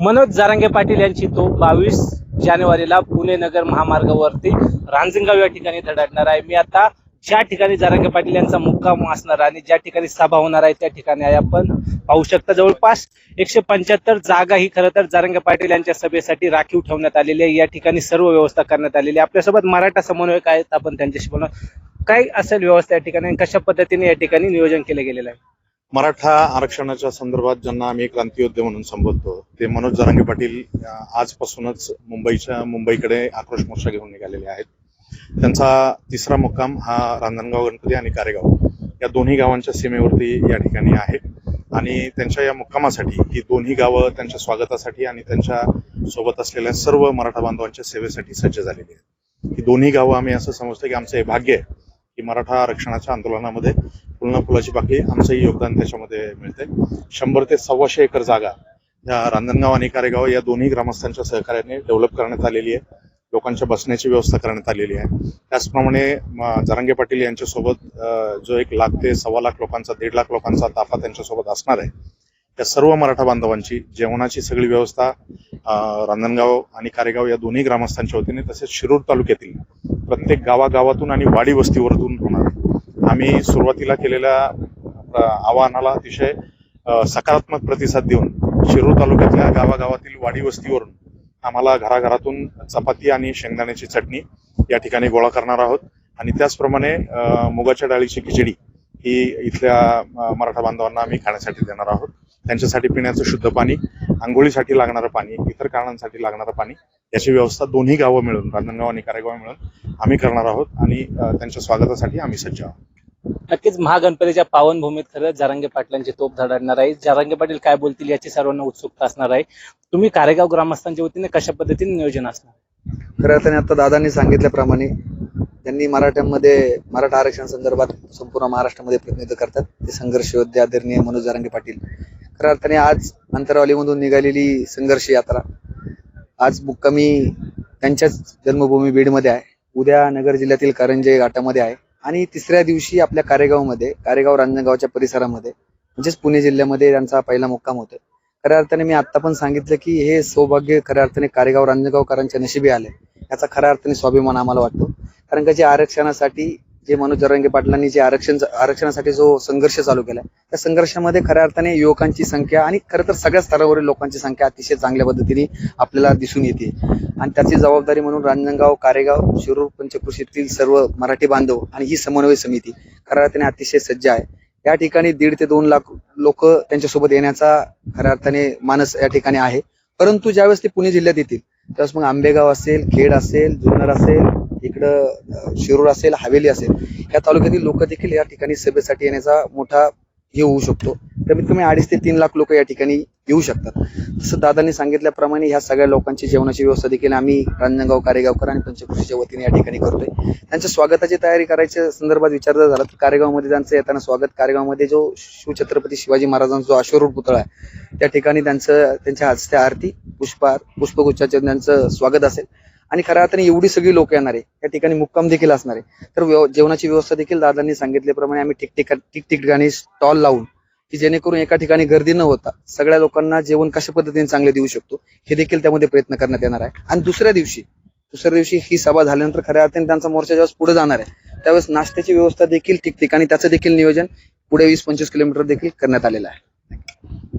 मनोज जारांगे पाटील यांची तो बावीस जानेवारीला पुणे नगर महामार्गावरती रांजणगाव या ठिकाणी धडकणार आहे. मी आता ज्या ठिकाणी जारांगे पाटील यांचा मुक्काम असणार आहे आणि ज्या ठिकाणी सभा होणार आहे त्या ठिकाणी आहे आपण पाहू शकता. जवळपास एकशे पंच्याहत्तर जागा ही खरं तर जारंगे पाटील यांच्या सभेसाठी राखीव ठेवण्यात आलेली आहे. या ठिकाणी सर्व व्यवस्था करण्यात आलेली आहे. आपल्यासोबत मराठा समन्वयक आहेत. आपण त्यांच्याशी बोलणार. काय असेल व्यवस्था या ठिकाणी कशा पद्धतीने या ठिकाणी नियोजन केलं गेलेलं आहे? मराठा आरक्षणाच्या संदर्भात ज्यांना आम्ही क्रांतियोद्धे म्हणून संबोधतो ते मनोज जरांगे पाटील आजपासूनच मुंबईच्या मुंबईकडे आक्रोश मोर्चा घेऊन निघालेले आहेत. त्यांचा तिसरा मुक्काम हा रांजणगाव गणपती आणि कारेगाव या दोन्ही गावांच्या सीमेवरती या ठिकाणी आहे. आणि त्यांच्या या मुक्कामासाठी ही दोन्ही गावं त्यांच्या स्वागतासाठी आणि त्यांच्यासोबत असलेल्या सर्व मराठा बांधवांच्या सेवेसाठी सज्ज झालेली आहेत. ही दोन्ही गावं आम्ही असं समजतो की आमचं हे भाग्य आहे की मराठा आरक्षणाच्या आंदोलनामध्ये फुलना फुलाची बाकी आमचंही योगदान त्याच्यामध्ये मिळते शंभर ते सव्वाशे एकर जागा या रांजणगाव आणि कारेगाव या दोन्ही ग्रामस्थांच्या सहकार्याने डेव्हलप करण्यात आलेली आहे. लोकांच्या बसण्याची व्यवस्था करण्यात आलेली आहे. त्याचप्रमाणे जरांगे पाटील यांच्यासोबत जो एक लाख ते सव्वा लाख लोकांचा दीड लाख लोकांचा ताफा त्यांच्यासोबत असणार आहे. त्या सर्व मराठा बांधवांची जेवणाची सगळी व्यवस्था रांजणगाव आणि कारेगाव या दोन्ही ग्रामस्थांच्या वतीने तसेच शिरूर तालुक्यातील प्रत्येक गावागावातून आणि वाडी वस्तीवरतून आम्ही सुरुवातीला केलेल्या आव्हानाला आवाहनाला अतिशय सकारात्मक प्रतिसाद देऊन शिरूर तालुक्यातल्या गावागावातील वाडी वस्तीवरून आम्हाला घराघरातून चपाती आणि शेंगदाण्याची चटणी या ठिकाणी गोळा करणार आहोत. आणि त्याचप्रमाणे मुगाच्या डाळीची खिचडी ही इथल्या मराठा बांधवांना आम्ही खाण्यासाठी देणार आहोत. त्यांच्यासाठी पिण्याचं शुद्ध पाणी आंघोळीसाठी लागणारं पाणी इतर कारणांसाठी लागणारं पाणी याची व्यवस्था दोन्ही गावं मिळून रांजणगाव आणि कारेगाव मिळून आम्ही करणार आहोत. आणि त्यांच्या स्वागतासाठी आम्ही सज्ज आहोत. नक्कीच महागणपतीच्या पावनभूमीत खरंच जारांगे पाटलांची तोप धडकणार आहे. जारांगे पाटील काय बोलतील याची सर्वांना उत्सुकता असणार आहे. तुम्ही कारेगाव ग्रामस्थांच्या वतीने कशा पद्धतीने नियोजन असणार? खरं अर्थाने आता दादांनी सांगितल्याप्रमाणे त्यांनी मराठ्यांमध्ये मराठा आरक्षण संदर्भात संपूर्ण महाराष्ट्रामध्ये प्रतिनिधित्व करतात. ते संघर्ष योद्धे आदरणीय मनोज जारांगे पाटील. खऱ्या अर्थाने आज अंतरावलीमधून निघालेली संघर्ष यात्रा आज मुक्कामी त्यांच्याच जन्मभूमी बीडमध्ये आहे. उद्या नगर जिल्ह्यातील करंजे घाटामध्ये आहे. आणि तिसऱ्या दिवशी आपल्या कारेगावमध्ये कारेगाव रांजणगावच्या परिसरामध्ये म्हणजेच पुणे जिल्ह्यामध्ये त्यांचा पहिला मुक्काम होतोय. खऱ्या अर्थाने मी आता पण सांगितलं की हे सौभाग्य खऱ्या अर्थाने कारेगाव रांजणगावकरांच्या नशिबी आले याचा खऱ्या अर्थाने स्वाभिमान आम्हाला वाटतो. कारण का जे आरक्षणासाठी जे मनोज रंगे पाटलांनी जे आरक्षण आरक्षणासाठी जो संघर्ष चालू केला त्या संघर्षामध्ये खऱ्या अर्थाने युवकांची संख्या आणि खरं तर सगळ्या स्तरावरील लोकांची संख्या अतिशय चांगल्या पद्धतीने आपल्याला दिसून येते. आणि त्याची जबाबदारी म्हणून रांजणगाव कारेगाव शिरूर पंचकृषीतील सर्व मराठी बांधव आणि ही समन्वय समिती खऱ्या अर्थाने अतिशय सज्ज आहे. या ठिकाणी दीड ते दोन लाख लोक त्यांच्यासोबत येण्याचा खऱ्या अर्थाने मानस या ठिकाणी आहे. परंतु ज्यावेळेस ते पुणे जिल्ह्यात येतील त्यावेळेस मग आंबेगाव असेल खेड असेल जुन्नर असेल इकडं शिरूर असेल हवेली असेल या तालुक्यातील लोक देखील या ठिकाणी सभेसाठी येण्याचा मोठा हे होऊ शकतो. कमीत कमी अडीच ते तीन लाख लोक या ठिकाणी येऊ शकतात. तसं दादांनी सांगितल्याप्रमाणे ह्या सगळ्या लोकांची जेवणाची व्यवस्था देखील आम्ही रांजणगाव कारेगावकर आणि पंचकृषीच्या वतीने या ठिकाणी करतोय. त्यांच्या स्वागताची तयारी करायच्या संदर्भात विचार जर झाला तर कारेगावमध्ये त्यांचं येताना स्वागत. कारेगावमध्ये जो शिवछत्रपती शिवाजी महाराजांचा जो अश्वरूढ पुतळा आहे त्या ठिकाणी त्यांचं त्यांच्या हस्ते आरती पुष्पा पुष्पगुच्छाचे त्यांचं स्वागत असेल. आणि खऱ्या अर्थाने एवढी सगळी लोक येणार आहे. या ठिकाणी मुक्काम देखील असणार आहे. तर व्यव- जेवणाची व्यवस्था देखील दादांनी सांगितल्याप्रमाणे आम्ही ठिकठिका ठिकठिकाणी स्टॉल लावून की जेणेकरून एका ठिकाणी गर्दी न होता सगळ्या लोकांना जेवण कशा पद्धतीने चांगले देऊ शकतो हे देखील त्यामध्ये प्रयत्न करण्यात येणार आहे. आणि दुसऱ्या दिवशी दुसऱ्या दिवशी ही सभा झाल्यानंतर खऱ्या अर्थाने त्यांचा मोर्चा ज्यावेळेस पुढे जाणार आहे त्यावेळेस नाश्त्याची व्यवस्था देखील ठिकठिकाणी त्याचं देखील नियोजन पुढे वीस पंचवीस किलोमीटर देखील करण्यात आलेलं आहे.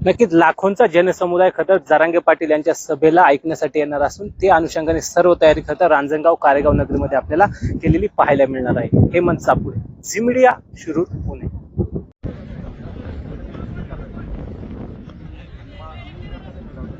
नक्कीच लाखोंचा जनसमुदाय खतर जारांगे पाटील यांच्या सभेला ऐकण्यासाठी येणार असून ते अनुषंगाने सर्व तयारी खतर रांजणगाव कारेगाव नगरीमध्ये आपल्याला केलेली पाहायला मिळणार आहे. हेमंत सापुळे झी मीडिया शुरू पुणे.